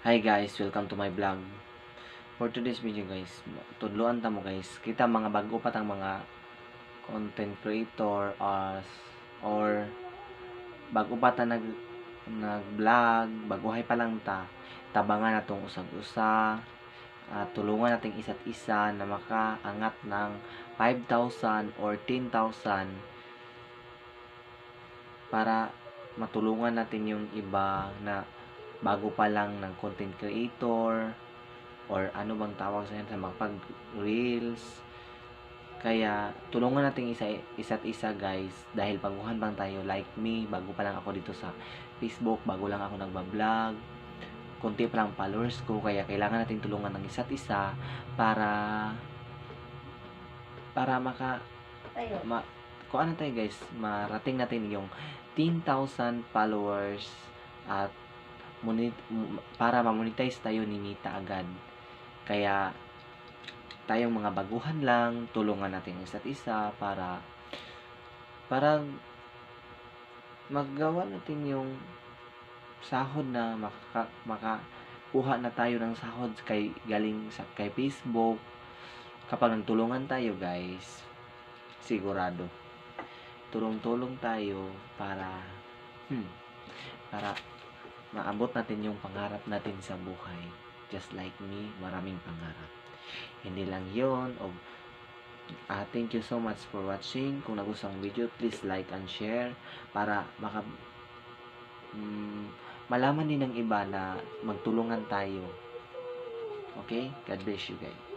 Hi guys, welcome to my vlog. For today's video guys, tudluan ta mo guys. Kita mga bago pa tang mga content creator or or bago pa ta nag nag-vlog, baguhay pa lang ta. Tabangan natong usag-usa. at tulungan nating isa't isa na makaangat ng 5,000 or 10,000 para matulungan natin yung iba na bago pa lang ng content creator or ano bang tawag sa sa magpag reels kaya tulungan natin isa isa't isa guys. Dahil baguhan bang tayo like me bago pa lang ako dito sa Facebook bago lang ako nagba-vlog konti pa lang followers ko. Kaya kailangan natin tulungan ng isa't isa para para maka Tayo. ma, kung ano tayo guys, marating natin yung 10,000 followers at monet, para ma-monetize tayo ni Nita agad. Kaya tayong mga baguhan lang, tulungan natin isa't isa para para magawa natin yung sahod na maka, makakuha na tayo ng sahod kay galing sa kay Facebook kapag nagtulungan tayo guys sigurado tulong-tulong tayo para hmm, para maabot natin yung pangarap natin sa buhay. Just like me maraming pangarap. Hindi lang yon o ah, thank you so much for watching. Kung nagustuhan ang video please like and share para maka mm, malaman din ng iba na magtulungan tayo. Okay? God bless you guys